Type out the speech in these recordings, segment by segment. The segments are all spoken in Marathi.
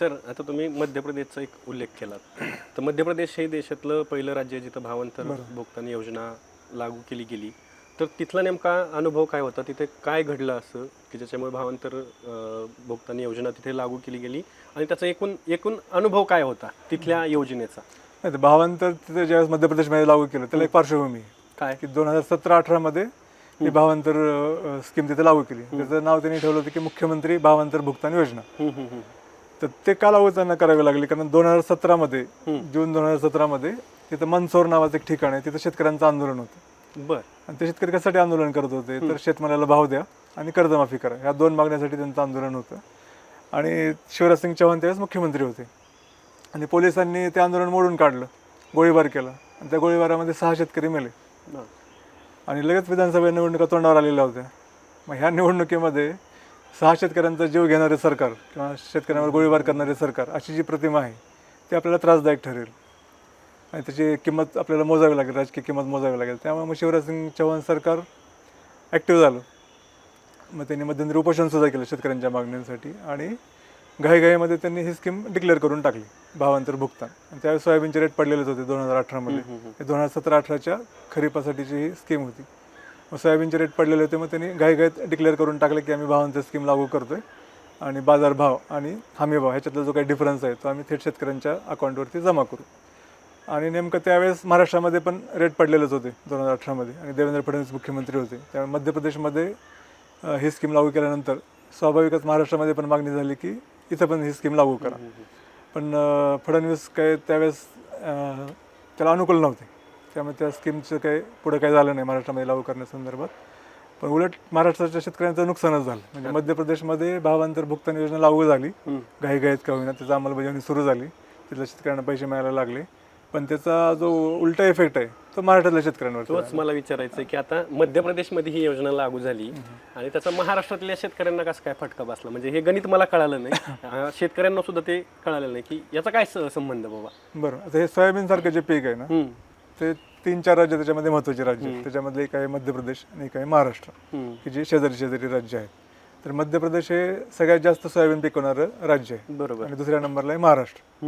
सर आता तुम्ही मध्य प्रदेशचा एक उल्लेख केला तर मध्य प्रदेश हे देशातलं पहिलं राज्य आहे जिथं भावांतर भुगतान योजना लागू केली गेली. तर तिथला नेमका अनुभव काय होता? तिथे काय घडलं असं? की ज्याच्यामुळे भावांतर भुगतान योजना तिथे लागू केली गेली? आणि त्याचा एकूण एकूण अनुभव काय होता तिथल्या योजनेचा? नाही तर भावांतर तिथे ज्यावेळेस मध्य प्रदेशमध्ये लागू केलं त्याला एक पार्श्वभूमी. काय? की दोन हजार सतरा अठरामध्ये ही भावांतर स्कीम तिथे लागू केली. त्याचं नाव त्यांनी ठेवलं होतं की मुख्यमंत्री भावांतर भुगतान योजना. तर ते का लागू त्यांना करावे लागले कारण दोन हजार सतरामध्ये जून दोन हजार सतरामध्ये तिथं मनसोर नावाचं एक ठिकाण आहे तिथं शेतकऱ्यांचं आंदोलन होतं. बर. आणि ते शेतकरी कशासाठी आंदोलन करत होते? तर शेतमालाला भाव द्या आणि कर्जमाफी करा. ह्या दोन मागण्यासाठी त्यांचं आंदोलन होतं. आणि शिवराज सिंग चौहान त्यावेळेस मुख्यमंत्री होते. आणि पोलिसांनी ते आंदोलन मोडून काढलं गोळीबार केला. आणि त्या गोळीबारामध्ये सहा शेतकरी मेले. आणि लगेच विधानसभा निवडणुका तोंडावर आलेल्या होत्या. मग ह्या निवडणुकीमध्ये सहा शेतकऱ्यांचा जीव घेणारे सरकार किंवा शेतकऱ्यांवर गोळीबार करणारे सरकार अशी जी प्रतिमा आहे ती आपल्याला त्रासदायक ठरेल. आणि त्याची किंमत आपल्याला मोजावी लागेल राजकीय किंमत मोजावी लागेल. त्यामुळे मग शिवराजसिंग चौहान सरकार ॲक्टिव्ह झालं. मग त्यांनी मध्यंतरी उपोषणसुद्धा केलं शेतकऱ्यांच्या मागण्यांसाठी आणि घाईघाईमध्ये त्यांनी ही स्कीम डिक्लेअर करून टाकली भावांतर भुगतान. आणि त्यावेळेस सोयाबीनचे रेट पडलेलेच होते दोन हजार अठरामध्ये. दोन हजार सतरा अठराच्या खरीपासाठीची ही स्कीम होती. मग सोयाबीनचे रेट पडलेले होते मग त्यांनी घाईघाईत डिक्लेअर करून टाकले की आम्ही भावांतर स्कीम लागू करतोय. आणि बाजारभाव आणि हमी भाव ह्याच्यातला जो काही डिफरन्स आहे तो आम्ही थेट शेतकऱ्यांच्या अकाउंटवरती जमा करू. आणि नेमकं त्यावेळेस महाराष्ट्रामध्ये पण रेट पडलेलेच होते दोन हजार अठरामध्ये आणि देवेंद्र फडणवीस मुख्यमंत्री होते. त्यामुळे मध्य प्रदेशमध्ये ही स्कीम लागू केल्यानंतर स्वाभाविकच महाराष्ट्रामध्ये पण मागणी झाली की इथं पण ही स्कीम लागू करा. पण फडणवीस काय त्यावेळेस त्याला अनुकूल नव्हते. त्यामुळे त्या स्कीमचं काही पुढं काही झालं नाही महाराष्ट्रामध्ये लागू करण्यासंदर्भात पण उलट महाराष्ट्राच्या शेतकऱ्यांचं नुकसानच झालं. म्हणजे मध्य प्रदेशमध्ये भावांतर भुगतान योजना लागू झाली. घाईघाईत का होईना त्याचा अंमलबजावणी सुरू झाली. तिथल्या शेतकऱ्यांना पैसे मिळायला लागले. पण त्याचा जो उलटा इफेक्ट आहे तो मराठ्यातल्या शेतकऱ्यांवर तोच मला विचारायचं आहे की आता मध्य प्रदेशमध्ये ही योजना लागू झाली आणि त्याचा महाराष्ट्रातल्या शेतकऱ्यांना कसं काय फटका बसला? म्हणजे हे गणित मला कळालं नाही. शेतकऱ्यांना सुद्धा ते कळालं नाही की याचा काय संबंध बाबा? बरं. आता हे सोयाबीन सारखं जे पीक आहे ना ते तीन चार राज्य त्याच्यामध्ये महत्त्वाचे राज्य आहेत. त्याच्यामधले एक आहे मध्य प्रदेश आणि एक आहे महाराष्ट्र. की जे शेजारी शेजारी राज्य आहेत. तर मध्य प्रदेश हे सगळ्यात जास्त सोयाबीन पिकवणारं राज्य आहे. बरोबर. आणि दुसऱ्या नंबरला आहे महाराष्ट्र.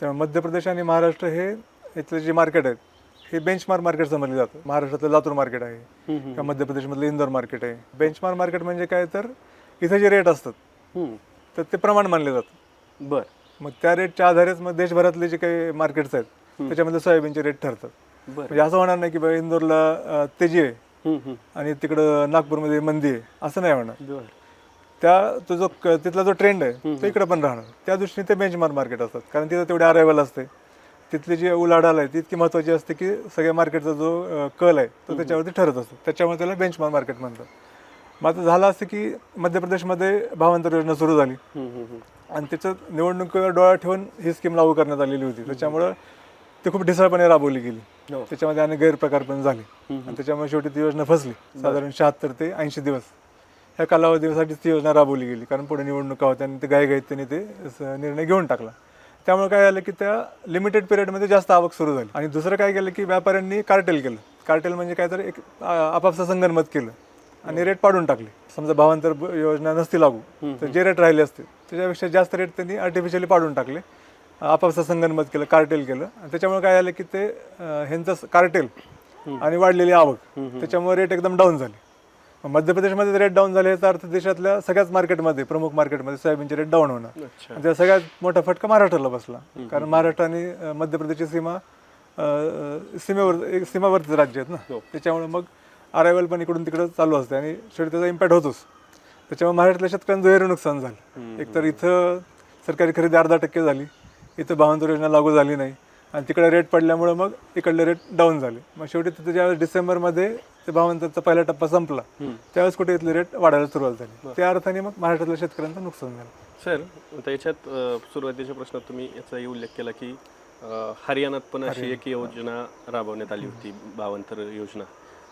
त्यामुळे मध्य प्रदेश आणि महाराष्ट्र हे इथले जे मार्केट आहेत हे बेंचमार्क मार्केट समजले जातं. महाराष्ट्रातलं लातूर मार्केट आहे. किंवा मध्य प्रदेशमधलं इंदोर मार्केट आहे. बेंचमार्क मार्केट म्हणजे काय? तर इथे जे रेट असतात. तर ते प्रमाण मानले जातं. बर. मग त्या रेटच्या आधारेच मग देशभरातले जे काही मार्केट्स आहेत त्याच्यामध्ये सोयाबीनचे रेट ठरतात. म्हणजे असं होणार नाही की बा इंदोरला तेजी आहे. आणि तिकडं नागपूरमध्ये मंदी आहे असं नाही होणार. त्या तो जो तिथला जो ट्रेंड आहे तो इकडे पण राहणार. त्या दृष्टीने ते बेंचमार्क मार्केट असतात. कारण तिथं तेवढे अरायवल असते. तिथली जी उलाढाल आहे ती इतकी महत्त्वाची असते की सगळ्या मार्केटचा जो कल आहे तो त्याच्यावरती ठरत असतो. त्याच्यामुळे त्याला बेंचमार्क मार्केट म्हणतात. मग आता झालं असं की मध्य प्रदेशमध्ये भावांतर योजना सुरू झाली. आणि त्याचं निवडणुकीवर डोळा ठेवून ही स्कीम लागू करण्यात आलेली होती. त्याच्यामुळं ती खूप ढिसाळपणे राबवली गेली. हो. त्याच्यामध्ये अनेक गैरप्रकार पण झाले. आणि त्याच्यामुळे शेवटी ती योजना फसली. साधारण शहात्तर ते ऐंशी दिवस. ह्या कालावधीसाठी ती योजना राबवली गेली. कारण पुढे निवडणुका होत्या आणि ते गायगाईत त्यांनी ते स- निर्णय घेऊन टाकला. त्यामुळे काय झालं की त्या लिमिटेड पिरियडमध्ये जास्त आवक सुरू झाली. आणि दुसरं काय केलं की व्यापाऱ्यांनी कार्टेल केलं. कार्टेल म्हणजे काय तर एक आ- आपापसात संगनमत केलं. आणि रेट पाडून टाकले. समजा भावांतर ब- योजना नसती लागू तर जे रेट राहिले असते त्याच्यापेक्षा जास्त रेट त्यांनी आर्टिफिशियली पाडून टाकले. आपापसात संगनमत केलं कार्टेल केलं. आणि त्याच्यामुळे काय झालं की ते अं, ह्यांचं कार्टेल आणि वाढलेली आवक. त्याच्यामुळे रेट एकदम डाऊन झाले. मध्य प्रदेशमध्ये रेट डाऊन झाले याचा अर्थ देशातल्या सगळ्याच मार्केटमध्ये प्रमुख मार्केटमध्ये सोयाबीनचे रेट डाऊन होणार. आणि त्याचा सगळ्यात मोठा फटका महाराष्ट्राला बसला. कारण महाराष्ट्र आणि अं, मध्य प्रदेशची सीमा अं, सीमेवर एक सीमावर्ती राज्य आहेत ना. त्याच्यामुळे मग अरायवल पण इकडून तिकडं चालू असते आणि शेवटी त्याचा इम्पॅक्ट होतोच. त्याच्यामुळे महाराष्ट्रातल्या शेतकऱ्यांचं दुहेरी नुकसान झालं एकतर इथं सरकारी खरेदी अर्धा टक्के झाली. इथं भावांतर योजना लागू झाली नाही. आणि तिकडे रेट पडल्यामुळे मग इकडले रेट डाऊन झाले. मग शेवटी तिथं ज्यावेळेस डिसेंबरमध्ये ते भावांतरचा पहिला टप्पा संपला त्यावेळेस कुठे इथले रेट वाढायला सुरुवात झाली. त्या अर्थाने मग महाराष्ट्रातल्या शेतकऱ्यांचं नुकसान झालं. सर आता याच्यात अ, सुरुवातीच्या प्रश्नात तुम्ही याचाही उल्लेख केला की हरियाणात पण अशी एक योजना राबवण्यात आली होती भावांतर योजना.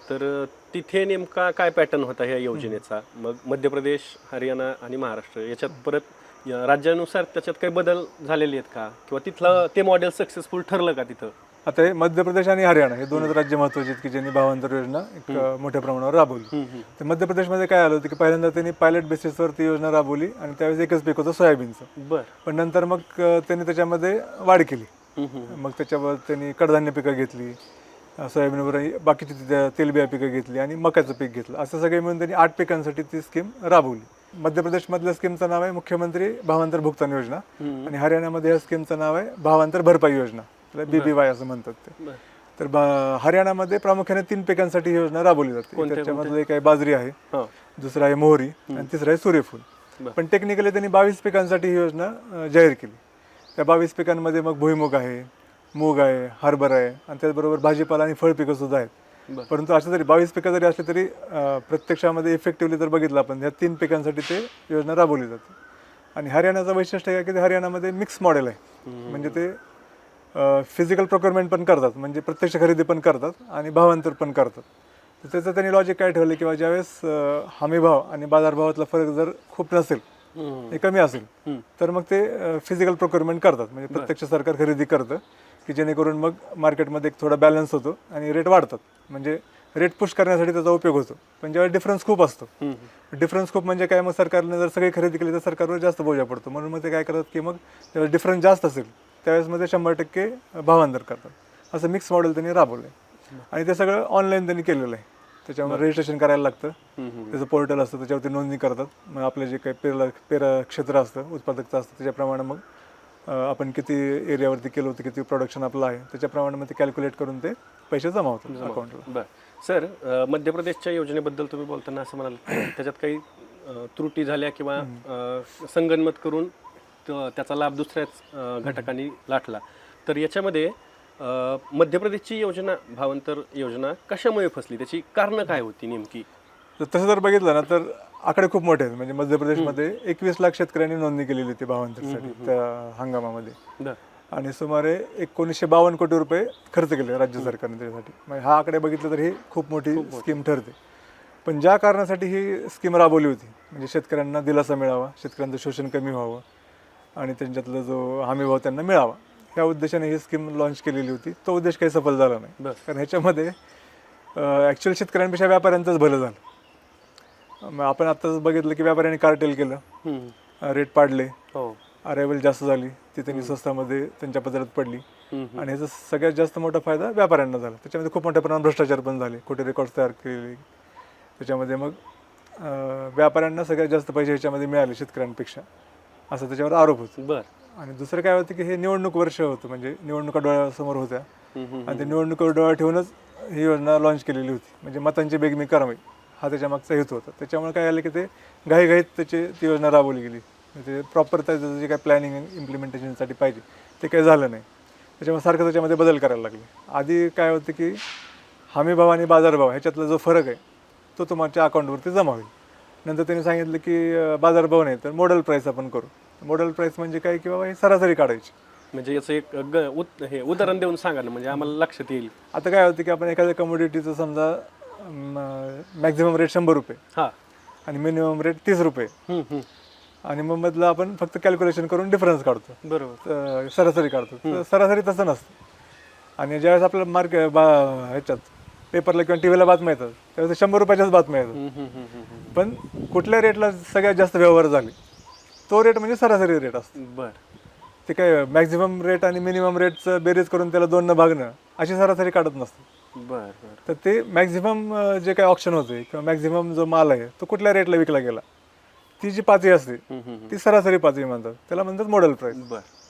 तर तिथे नेमका काय पॅटर्न होता ह्या योजनेचा? मग मध्य प्रदेश हरियाणा आणि महाराष्ट्र याच्यात परत राज्यानुसार त्याच्यात काही बदल झालेले आहेत का? किंवा तिथलं ते मॉडेल सक्सेसफुल ठरलं का तिथं? आता हे मध्य प्रदेश आणि हरियाणा हे दोनच राज्य महत्त्वाचे आहेत की ज्यांनी भावांतर योजना एक मोठ्या प्रमाणावर राबवली. तर मध्य प्रदेशमध्ये काय आलं होतं की पहिल्यांदा त्यांनी पायलट बेसिसवर ती योजना राबवली आणि त्यावेळेस एकच पीक होतं सोयाबीनचं. बर. पण नंतर मग त्यांनी त्याच्यामध्ये वाढ केली. मग त्याच्यावर त्यांनी कडधान्य पिकं घेतली सोयाबीनवर बाकीची तेलबिया पिकं घेतली आणि मक्याचं पीक घेतलं. असं सगळे मिळून त्यांनी आठ पिकांसाठी ती स्कीम राबवली. मध्य प्रदेशमधल्या स्कीमचं नाव आहे मुख्यमंत्री भावांतर भुगतान योजना. आणि हरियाणामध्ये या स्कीमचं नाव आहे भावांतर भरपाई योजना. त्याला बीबीवाय असं म्हणतात ते. तर हरियाणामध्ये प्रामुख्याने तीन पिकांसाठी ही योजना राबवली जाते. त्याच्यामधलं एक आहे बाजरी आहे दुसरं आहे मोहरी आणि तिसरं आहे सूर्यफूल. पण टेक्निकली त्यांनी बावीस पिकांसाठी ही योजना जाहीर केली. त्या बावीस पिकांमध्ये मग भुईमुग आहे मूग आहे हरभर आहे आणि त्याचबरोबर भाजीपाला आणि फळ पिकं सुद्धा आहेत. परंतु असं जरी बावीस पिकं जरी असली तरी प्रत्यक्षामध्ये इफेक्टिव्हली जर बघितलं आपण या तीन पिकांसाठी ते योजना राबवली जाते. आणि हरियाणाचं वैशिष्ट्य आहे की हरियाणामध्ये मिक्स मॉडेल आहे. म्हणजे ते फिजिकल प्रोक्युरमेंट पण करतात म्हणजे प्रत्यक्ष खरेदी पण करतात आणि भावांतर पण करतात. तर त्याचं त्यांनी लॉजिक काय ठेवलं किंवा ज्यावेळेस अं, हमी भाव आणि बाजारभावातला फरक जर खूप नसेल. हे कमी असेल. तर मग ते फिजिकल प्रोक्युरमेंट करतात. म्हणजे प्रत्यक्ष सरकार खरेदी करतं. की जेणेकरून मग मार्केटमध्ये एक थोडा बॅलन्स होतो आणि रेट वाढतात. म्हणजे रेट पुश करण्यासाठी त्याचा उपयोग होतो. पण ज्यावेळेस डिफरन्स खूप असतो. डिफरन्स खूप म्हणजे काय मग सरकारने जर सगळी खरेदी केली तर सरकारवर जास्त बोजा पडतो. म्हणून मग ते काय करतात की मग ज्यावेळेस डिफरन्स जास्त असेल त्यावेळेस मग ते शंभर टक्के भावांतर करतात. असं मिक्स मॉडेल त्यांनी राबवलं आहे आणि ते सगळं ऑनलाईन त्यांनी केलेलं आहे. त्याच्यामुळे रजिस्ट्रेशन करायला लागतं. त्याचं पोर्टल असतं त्याच्यावरती नोंदणी करतात. मग आपलं जे काही पेरला पेरा क्षेत्र असतं उत्पादकता असतं त्याच्याप्रमाणे मग आपण किती एरियावरती केलं होतं किती प्रोडक्शन आपलं आहे त्याच्याप्रमाणे मग ते कॅल्क्युलेट करून ते पैसे जमा होतात अकाउंटला बर. सर मध्य प्रदेशच्या योजनेबद्दल तुम्ही बोलताना असं म्हणाल त्याच्यात काही त्रुटी झाल्या किंवा संगनमत करून त्याचा लाभ दुसऱ्याच घटकांनी लाटला. तर याच्यामध्ये मध्य प्रदेशची योजना भावांतर योजना कशामुळे फसली? त्याची कारणं काय होती नेमकी? तर तसं जर बघितलं ना तर आकडे खूप मोठे आहेत. म्हणजे मध्य प्रदेशमध्ये एकवीस लाख शेतकऱ्यांनी नोंदणी केलेली होती भावांतरसाठी त्या हंगामामध्ये. आणि सुमारे एकोणीसशे बावन्न कोटी रुपये खर्च केले राज्य सरकारने त्याच्यासाठी. म्हणजे हा आकडे बघितलं तर ही खूप मोठी स्कीम ठरते. पण ज्या कारणासाठी ही स्कीम राबवली होती म्हणजे शेतकऱ्यांना दिलासा मिळावा शेतकऱ्यांचं शोषण कमी व्हावं आणि त्यांच्यातला जो हमीभाव त्यांना मिळावा या उद्देशाने ही स्कीम लॉन्च केलेली होती. तो उद्देश काही सफल झाला नाही. कारण ह्याच्यामध्ये ॲक्च्युअल शेतकऱ्यांपेक्षा व्यापाऱ्यांचंच भलं झालं. मग आपण आत्ताच बघितलं की व्यापाऱ्यांनी कार्टेल केलं. हम्म. रेट पाडले. हो. अरायवल जास्त झाली. ती त्यांनी स्वस्तामध्ये त्यांच्या पदरात पडली. हम्म. आणि ह्याचा सगळ्यात जास्त मोठा फायदा व्यापाऱ्यांना झाला. त्याच्यामध्ये खूप मोठ्या प्रमाणात भ्रष्टाचार पण झाले. खोटे रेकॉर्ड्स तयार केले. त्याच्यामध्ये मग अं, व्यापाऱ्यांना सगळ्यात जास्त पैसे ह्याच्यामध्ये मिळाले शेतकऱ्यांपेक्षा. असं त्याच्यावर आरोप होतो. बर. आणि दुसरं काय होतं की हे निवडणूक वर्ष होतं. म्हणजे निवडणुका डोळ्यासमोर होत्या. हम्म. आणि ते निवडणुकीवर डोळा ठेवूनच ही योजना लॉन्च केलेली होती. म्हणजे मतांची बेगमी करावी हा त्याच्या मागचा हेतू होता. त्याच्यामुळे काय आलं की ते घाईघाईत त्याची ती योजना राबवली गेली. म्हणजे प्रॉपर त्याचं जे काय प्लॅनिंग इम्प्लिमेंटेशनसाठी पाहिजे ते काही झालं नाही. त्याच्यामुळे सारखं त्याच्यामध्ये बदल करायला लागले. आधी काय होतं की हमी भाव आणि बाजारभाव ह्याच्यातला जो फरक आहे तो तुमच्या अकाउंटवरती जमा होईल. नंतर त्यांनी सांगितलं की बाजारभाव नाही तर मॉडेल प्राईस आपण करू. मॉडेल प्राईस म्हणजे काय की बाबा ही सरासरी काढायची. म्हणजे याचं एक ग- उत- हे उदाहरण देऊन सांगा ना म्हणजे आम्हाला लक्षात येईल. आता काय होतं की आपण एखाद्या कमोडिटीचं समजा मॅक्झिमम रेट शंभर रुपये. हा. आणि मिनिमम रेट तीस रुपये. आणि मग मधलं आपण फक्त कॅल्क्युलेशन करून डिफरन्स काढतो. बरोबर. सरासरी काढतो. तर सरासरी तसं नसतं. आणि ज्यावेळेस आपल्याला मार्क बा ह्याच्यात पेपरला किंवा टी व्हीला बातम्या येतात त्यावेळेस शंभर रुपयाच्याच बातम्या येतात. पण कुठल्या रेटला सगळ्यात जास्त व्यवहार झाले तो रेट म्हणजे सरासरी रेट असतो. बर. ते काय मॅक्झिमम रेट आणि मिनिमम रेटचं बेरीज करून त्याला दोन न भागणं अशी सरासरी काढत नसतं. बर बर. तर ते मॅक्झिमम जे काही ऑप्शन होते किंवा मॅक्झिमम जो माल आहे तो कुठल्या रेटला विकला गेला? ती जी पातळी असते ती सरासरी पातळी म्हणतात. त्याला म्हणतात मॉडेल प्राईस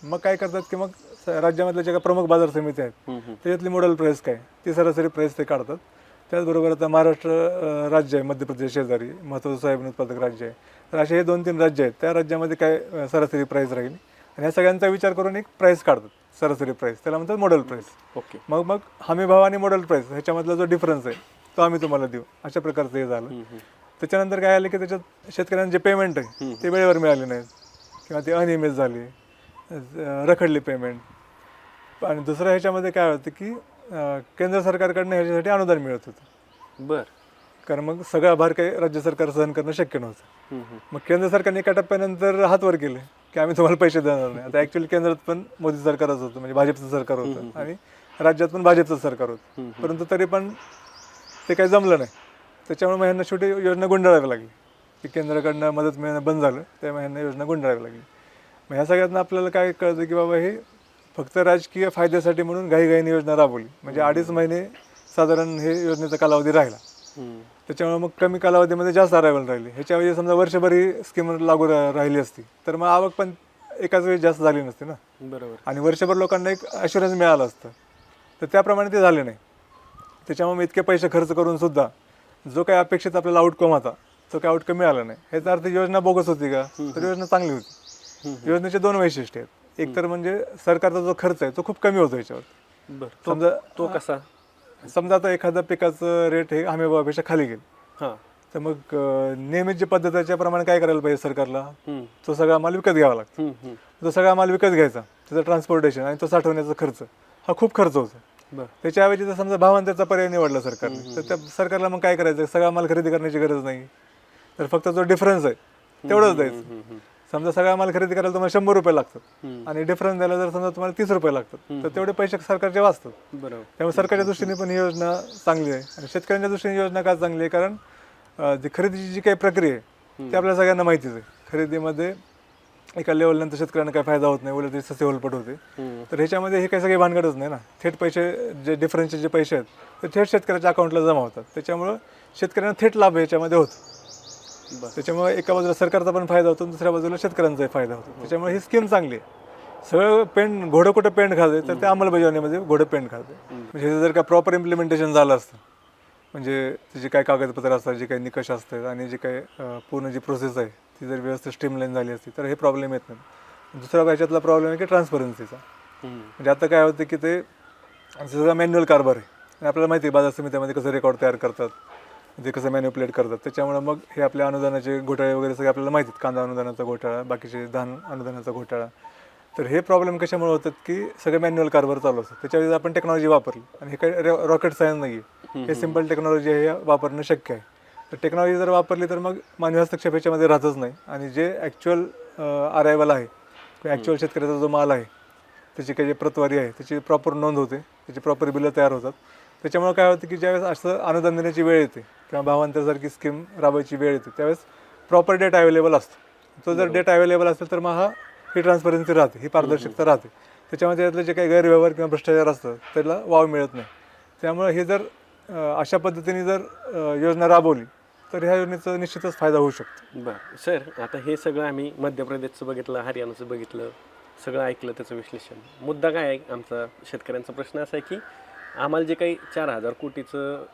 मग काय करतात की मग राज्यामधल्या ज्या काही प्रमुख बाजार समिती आहेत. त्याच्यातली मॉडेल प्राईस काय? ती सरासरी प्राईस ते काढतात. त्याचबरोबर आता महाराष्ट्र राज्य आहे मध्य प्रदेश शेजारी महत्त्वाचं सोयाबीन उत्पादक राज्य आहे. तर असे हे दोन तीन राज्य आहेत. त्या राज्यामध्ये काय सरासरी प्राईस राहील? आणि ह्या सगळ्यांचा विचार करून एक प्राईस काढतात. सरासरी प्राईस त्याला म्हणतात मॉडेल प्राईस ओके मग मग हमी भाव आणि मॉडेल प्राईस ह्याच्यामधला जो डिफरन्स आहे तो आम्ही तुम्हाला देऊ. अशा प्रकारचं हे झालं. त्याच्यानंतर काय आलं की त्याच्यात शेतकऱ्यांना जे पेमेंट आहे ते वेळेवर मिळाले नाहीत किंवा ते अनियमित झाले. रखडली पेमेंट आणि दुसरं ह्याच्यामध्ये काय होतं की केंद्र सरकारकडनं ह्याच्यासाठी अनुदान मिळत होतं. बर. कारण मग सगळा भार काही राज्य सरकार सहन करणं शक्य नव्हतं. मग केंद्र सरकारने एका टप्प्यानंतर हात वर केले. की आम्ही तुम्हाला पैसे देणार नाही. आता ॲक्च्युली केंद्रात पण मोदी सरकारच होतं म्हणजे भाजपचं सरकार होतं. आणि राज्यात पण भाजपचं सरकार होतं. परंतु तरी पण ते काही जमलं नाही. त्याच्यामुळे मग ह्यांना शेवटी योजना गुंडाळावी लागली. की केंद्राकडनं मदत मिळणं बंद झालं त्यामुळे ह्यांना योजना गुंडाळावी लागली. मग ह्या सगळ्यातनं आपल्याला काय कळतं की बाबा हे फक्त राजकीय फायद्यासाठी म्हणून घाईघाईने योजना राबवली. म्हणजे अडीच महिने साधारण हे योजनेचा कालावधी राहिला. त्याच्यामुळे मग कमी कालावधीमध्ये जास्त अरायवल राहिली. ह्याच्याऐवजी समजा वर्षभर ही स्कीम लागू रा- राहिली असती तर मग आवक पण एकाच वेळी जास्त झाली नसती ना. बरोबर. आणि वर्षभर लोकांना एक अश्युरन्स मिळालं असतं. तर त्याप्रमाणे ते झाले नाही. त्याच्यामुळे मी इतके पैसे खर्च करून सुद्धा जो काही अपेक्षित आपल्याला आउटकम होता तो काही आउटकम मिळाला नाही. ह्याचा अर्थ योजना बोगस होती का तर योजना चांगली होती. योजनेचे दोन वैशिष्ट्य आहेत. एक तर म्हणजे सरकारचा जो खर्च आहे तो खूप कमी होतो याच्यावर बर. तो समजा तो कसा? समजा आता एखाद्या पिकाचं रेट हे हमीभावापेक्षा खाली गेलं. हां. तर मग अं, नियमित जी पद्धत आहे त्याप्रमाणे काय करायला पाहिजे सरकारला? हम्म. तो सगळा माल विकत घ्यावा लागतो. हम्म, हम्म. तो सगळा माल विकत घ्यायचा त्याचं ट्रान्सपोर्टेशन आणि तो साठवण्याचा खर्च. हा खूप खर्च होतो. बर. त्याच्याऐवजी जर समजा भावांतरचा पर्याय निवडला सरकारने तर त्या सरकारला मग काय करायचं? सगळा माल खरेदी करण्याची गरज नाही. तर फक्त जो डिफरन्स आहे तेवढंच द्यायचं. हम्म, हम्म. समजा सगळा माल खरेदी करायला तुम्हाला शंभर रुपये लागतात. आणि डिफरन्स द्यायला जर समजा तुम्हाला तीस रुपये लागतात तर तेवढे पैसे सरकारचे वाचतात. बरोबर. त्यामुळे सरकारच्या दृष्टीने पण ही योजना चांगली आहे. आणि शेतकऱ्यांच्या दृष्टीने योजना का चांगली आहे? कारण जी खरेदीची जी काही प्रक्रिया आहे ती आपल्याला सगळ्यांना माहितीच आहे. खरेदीमध्ये एका लेवलनंतर शेतकऱ्यांना काही फायदा होत नाही उलट ते ससेवलपट होते. तर ह्याच्यामध्ये हे काही सगळे भानगडच नाही ना. थेट पैसे जे डिफरन्सचे जे पैसे आहेत ते थेट शेतकऱ्याच्या अकाउंटला जमा होतात. त्याच्यामुळं शेतकऱ्यांना थेट लाभ याच्यामध्ये होतो. त्याच्यामुळे एका बाजूला सरकारचा पण फायदा होतो दुसऱ्या बाजूला शेतकऱ्यांचाही फायदा होतो. त्याच्यामुळे ही स्कीम चांगली आहे. सगळं पेंड घोडं कुठं पेंड खाते तर त्या अंमलबजावणीमध्ये घोडं पेंड खाते म्हणजे हे जर का प्रॉपर इम्प्लिमेंटेशन झालं असतं म्हणजे जे काही कागदपत्र असतात जे काही निकष असतात आणि जे काही पूर्ण जी प्रोसेस आहे ती जर व्यवस्थित स्ट्रीमलाईन झाली असती तर हे प्रॉब्लेम येत नाही. दुसरा ह्याच्यातला प्रॉब्लेम आहे की ट्रान्सपरन्सीचा. म्हणजे आता काय होतं की ते सगळं मॅन्युअल कारभार आहे. आणि आपल्याला माहिती आहे बाजार समित्यामध्ये कसं रेकॉर्ड तयार करतात ते कसं मॅन्युप्लेट करतात. त्याच्यामुळे मग हे आपल्या अनुदानाचे घोटाळे वगैरे सगळे आपल्याला माहिती आहेत. कांदा अनुदानाचा घोटाळा बाकीचे धान अनुदानाचा घोटाळा. तर हे प्रॉब्लेम कशामुळे होतात की सगळे मॅन्युअल कारभार चालू असतात. त्याच्यावेळी आपण टेक्नॉलॉजी वापरली आणि हे काही रॉकेट सायन्स नाही आहे हे सिंपल टेक्नॉलॉजी हे वापरणं शक्य आहे. तर टेक्नॉलॉजी जर वापरली तर मग मानवी हस्तक्षेप याच्यामध्ये राहतच नाही. आणि जे ॲक्च्युअल अरायवल आहे किंवा ॲक्च्युअल शेतकऱ्याचा जो माल आहे त्याची काही जी प्रतवारी आहे त्याची प्रॉपर नोंद होते त्याची प्रॉपर बिलं तयार होतात. त्याच्यामुळे काय होतं की ज्यावेळेस असं अनुदान देण्याची वेळ येते किंवा भावांतरसारखी स्कीम राबवायची वेळ येते त्यावेळेस प्रॉपर डेटा अवेलेबल असतो. तो जर डेटा अवेलेबल असेल तर मग हा ही ट्रान्सपरन्सी राहते ही पारदर्शकता राहते. त्याच्यामध्ये त्यातले जे काही गैरव्यवहार किंवा भ्रष्टाचार असतात त्याला वाव मिळत नाही. त्यामुळे हे जर अशा पद्धतीने जर योजना राबवली तर ह्या योजनेचा निश्चितच फायदा होऊ शकतो. बर. सर आता हे सगळं आम्ही मध्य प्रदेशचं बघितलं हरियाणाचं बघितलं सगळं ऐकलं त्याचं विश्लेषण. मुद्दा काय आहे आमचा? शेतकऱ्यांचा प्रश्न असा आहे की आम्हाला जे काही चार हजार कोटीचं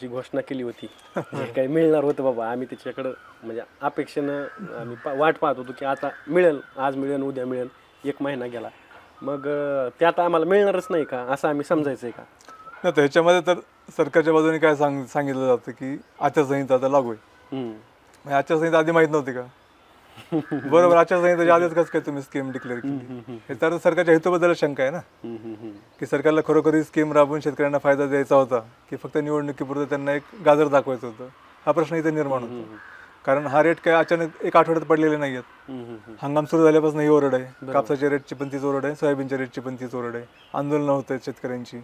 जी घोषणा केली होती जे काही मिळणार होतं बाबा आम्ही त्याच्याकडं म्हणजे अपेक्षेनं आम्ही पा- वाट पाहत होतो की आता मिळेल आज मिळेल उद्या मिळेल एक महिना गेला. मग ते आता आम्हाला मिळणारच नाही का असं आम्ही समजायचं आहे का? नाही तर ह्याच्यामध्ये तर सरकारच्या बाजूने काय सांग सांगितलं जातं की आचारसंहिता आता लागू आहे. मग आचारसंहिता आधी माहीत नव्हती का? बरोबर आचारसंहितेच्या आधीच कसं काय तुम्ही स्कीम डिक्लेअर केली. हे तर सरकारच्या हेतूबद्दल शंका आहे ना. की सरकारला खरोखर ही स्कीम राबवून शेतकऱ्यांना फायदा द्यायचा होता की फक्त निवडणुकीपुरतं त्यांना एक गाजर दाखवायचं होतं? हा प्रश्न इथे निर्माण होतो. कारण हा रेट काय अचानक एक आठवड्यात पडलेले नाही आहेत. हंगाम सुरू झाल्यापासून ही ओरड आहे. कापसाच्या रेटची पण तीच ओरड आहे सोयाबीनच्या रेटची पण तीच ओरड आहे. आंदोलनं होत आहेत शेतकऱ्यांची.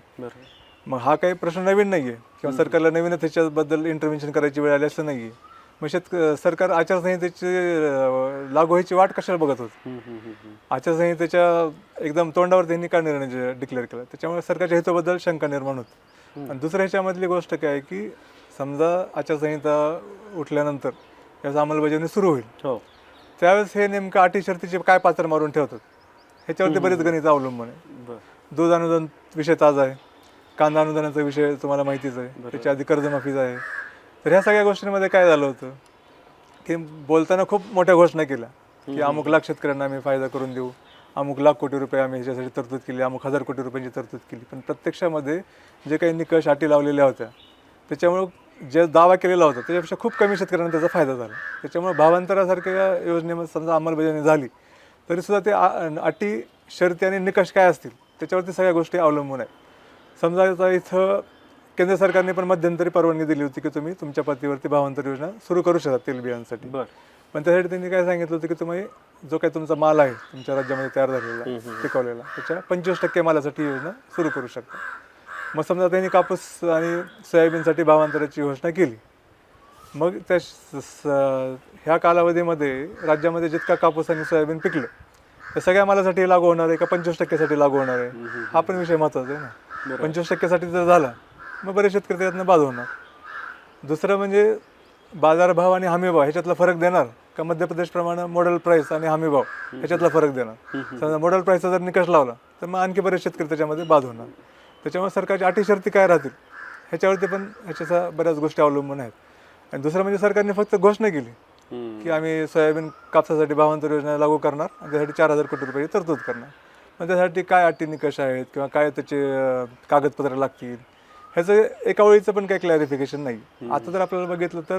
मग हा काही प्रश्न नवीन नाही आहे किंवा सरकारला नवीनच त्याच्याबद्दल इंटरव्हेन्शन करायची वेळ आली असं नाही आहे मग शेतक सरकार आचारसंहितेची लागू व्हायची वाट कशाला बघत होतं. आचारसंहितेच्या एकदम तोंडावर त्यांनी का निर्णय डिक्लेअर केला? त्याच्यामुळे सरकारच्या हेतूबद्दल शंका निर्माण होते. आणि दुसऱ्या ह्याच्यामधली गोष्ट काय आहे की समजा आचारसंहिता उठल्यानंतर याचा अंमलबजावणी सुरू होईल. हो. त्यावेळेस हे नेमकं अटी शर्तीचे काय पात्र मारून ठेवतात? ह्याच्यावरती बरेच गणित अवलंबून आहे. दूध अनुदान विषय ताजा आहे. कांदा अनुदानाचा विषय तुम्हाला माहितीच आहे. त्याच्या आधी कर्जमाफीचा आहे. तर ह्या सगळ्या गोष्टींमध्ये काय झालं होतं? की बोलताना खूप मोठ्या घोषणा केल्या की अमुक लाख शेतकऱ्यांना आम्ही फायदा करून देऊ अमुक लाख कोटी रुपये आम्ही ह्याच्यासाठी तरतूद केली अमुक हजार कोटी रुपयांची तरतूद केली. पण प्रत्यक्षामध्ये जे काही निकष अटी लावलेल्या होत्या त्याच्यामुळं जे दावा केलेला होता त्याच्यापेक्षा खूप कमी शेतकऱ्यांना त्याचा फायदा झाला. त्याच्यामुळे भावांतरासारख्या योजनेमध्ये समजा अंमलबजावणी झाली तरीसुद्धा ते अटी शर्ती आणि निकष काय असतील त्याच्यावरती सगळ्या गोष्टी अवलंबून आहेत. समजा आता इथं केंद्र सरकारने पण मध्यंतरी परवानगी दिली होती की तुम्ही तुमच्या पतीवरती भावांतर योजना सुरू करू शकता तेलबियांसाठी बर. पण त्यासाठी त्यांनी काय सांगितलं होतं की तुम्ही जो काही तुमचा माल आहे तुमच्या राज्यामध्ये तयार झालेला पिकवलेला त्याच्या पंचवीस टक्के मालासाठी योजना सुरू करू शकता. मग समजा त्यांनी कापूस आणि सोयाबीनसाठी भावांतराची घोषणा केली. मग त्या ह्या कालावधीमध्ये राज्यामध्ये जितका कापूस आणि सोयाबीन पिकलं त्या सगळ्या मालासाठी लागू होणार आहे का पंचवीस टक्क्यासाठी लागू होणार आहे? हा पण विषय महत्त्वाचा आहे ना. पंचवीस टक्क्यासाठी जर झाला मग बरेच शेतकरी त्यातनं बाद होणार. दुसरं म्हणजे बाजारभाव आणि हमीभाव ह्याच्यातला फरक देणार का मध्य प्रदेशप्रमाणे मॉडेल प्राईस आणि हमीभाव ह्याच्यातला फरक देणार. समजा मॉडेल प्राईसचा जर निकष लावला तर मग आणखी बरेच शेतकरी त्याच्यामध्ये बाद होणार. त्याच्यामुळे सरकारच्या अटी शर्ती काय राहतील? ह्याच्यावरती पण ह्याच्या बऱ्याच गोष्टी अवलंबून आहेत. आणि दुसरं म्हणजे सरकारने फक्त घोषणा केली की आम्ही सोयाबीन कापसासाठी भावांतर योजना लागू करणार आणि त्यासाठी चार हजार कोटी रुपयाची तरतूद करणार. पण त्यासाठी काय अटी निकष आहेत किंवा काय त्याचे कागदपत्र लागतील? ह्याचं एका वेळीचं पण काही क्लॅरिफिकेशन नाही. आता जर आपल्याला बघितलं तर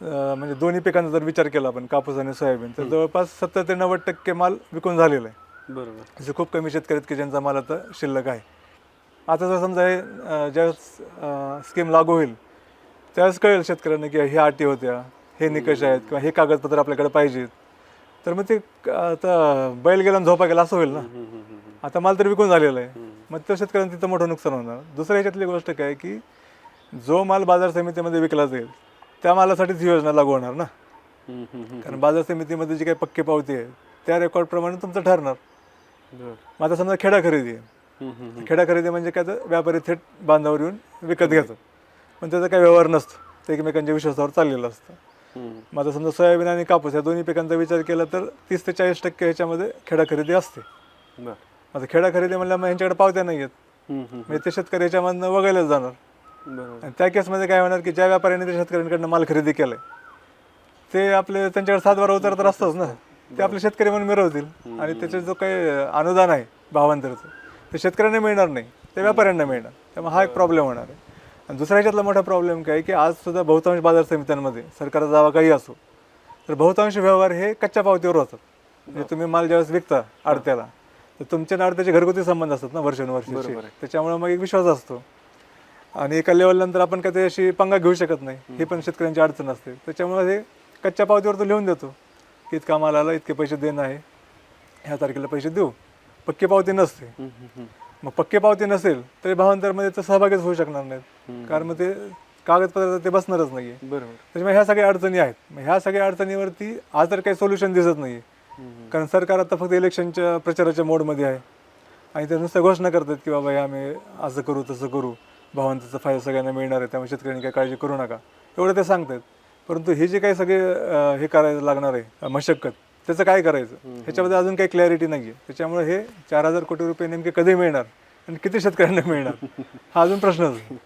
म्हणजे दोन्ही पिकांचा जर विचार केला आपण कापूस आणि सोयाबीन तर जवळपास सत्तर ते नव्वद टक्के माल विकून झालेला आहे. बरोबर. असे खूप कमी शेतकरी आहेत की ज्यांचा माल आता शिल्लक आहे. आता जर समजा हे ज्यावेळेस स्कीम लागू होईल त्यावेळेस कळेल शेतकऱ्यांना की ह्या अटी होत्या हे निकष आहेत किंवा हे कागदपत्र आपल्याकडे पाहिजेत. तर मग ते आता बैल गेला झोपा गेला असं होईल ना? आता माल तर विकून झालेला आहे. मग त्या शेतकऱ्यांना तिथं मोठं नुकसान होणार. दुसऱ्या ह्याच्यातली गोष्ट काय की जो माल बाजार समितीमध्ये विकला जाईल त्या मालासाठीच ही योजना लागू होणार ना. कारण बाजार समितीमध्ये जी काही पक्की पावती आहे त्या रेकॉर्डप्रमाणे तुमचं ठरणार. मग आता समजा खेडा खरेदी आहे. खेडा खरेदी म्हणजे काय तर व्यापारी थेट बांधावर येऊन विकत घेतात पण त्याचा काही व्यवहार नसतो. ते एकमेकांच्या विश्वासावर चाललेलं असतं. मग आता समजा सोयाबीन आणि कापूस या दोन्ही पिकांचा विचार केला तर तीस ते चाळीस टक्के ह्याच्यामध्ये खेडा खरेदी असते. आता खेडा खरेदी म्हणल्यावर मग यांच्याकडे पावत्या नाही आहेत. म्हणजे ते शेतकरी याच्यामधनं वगळलेच जाणार. बरोबर. आणि त्या केसमध्ये काय होणार की ज्या व्यापाऱ्याने त्या शेतकऱ्यांकडनं माल खरेदी केलाय ते आपले त्यांच्याकडे सातबारा उतार तर असतंच ना. ते आपले शेतकरी म्हणून मिळवतील आणि त्याचे जो काही अनुदान आहे भावांतरचं ते शेतकऱ्यांना मिळणार नाही ते व्यापाऱ्यांना मिळणार. त्यामुळे हा एक प्रॉब्लेम होणार आहे. आणि दुसऱ्या ह्याच्यातला मोठा प्रॉब्लेम काय की आज सुद्धा बहुतांश बाजार समित्यांमध्ये सरकारचा दावा काही असो तर बहुतांश व्यवहार हे कच्च्या पावतीवर होतात. म्हणजे तुम्ही माल ज्यावेळेस विकता आडत्याला तर तुमच्या आणि आडत्याचे घरगुती संबंध असतात ना वर्षानुवर्षाचे. त्याच्यामुळे मग एक विश्वास असतो. आणि एका लेवलनंतर आपण काय त्याशी पंगा घेऊ शकत नाही. ही पण शेतकऱ्यांची अडचण असते. त्याच्यामुळे हे कच्च्या पावतीवर तो लिहून देतो. की इतका माल आला इतके पैसे देणं आहे. ह्या तारखेला पैसे देऊ. पक्की पावती नसते. मग पक्की पावती नसेल तरी भावांतरमध्ये तर सहभागीच होऊ शकणार नाहीत. कारण मग ते कागदपत्र ते बसणारच नाहीये. बरोबर. त्याच्यामुळे ह्या सगळ्या अडचणी आहेत. मग ह्या सगळ्या अडचणीवरती आज तर काही सोल्युशन दिसत नाहीये. कारण सरकार आता फक्त इलेक्शनच्या प्रचाराच्या मोडमध्ये आहे. आणि ते नुसतं घोषणा करतात की बाबा हे आम्ही असं करू तसं करू. भावांचा फायदा सगळ्यांना मिळणार आहे त्यामुळे शेतकऱ्यांनी काही काळजी करू नका. एवढं ते सांगतात. परंतु हे जे काही सगळे हे करायला लागणार आहे मशक्कत त्याचं काय करायचं? ह्याच्यामध्ये अजून काही क्लॅरिटी नाही आहे त्याच्यामुळे हे चार हजार कोटी रुपये नेमके कधी मिळणार? आणि किती शेतकऱ्यांना मिळणार? हा अजून प्रश्नच आहे.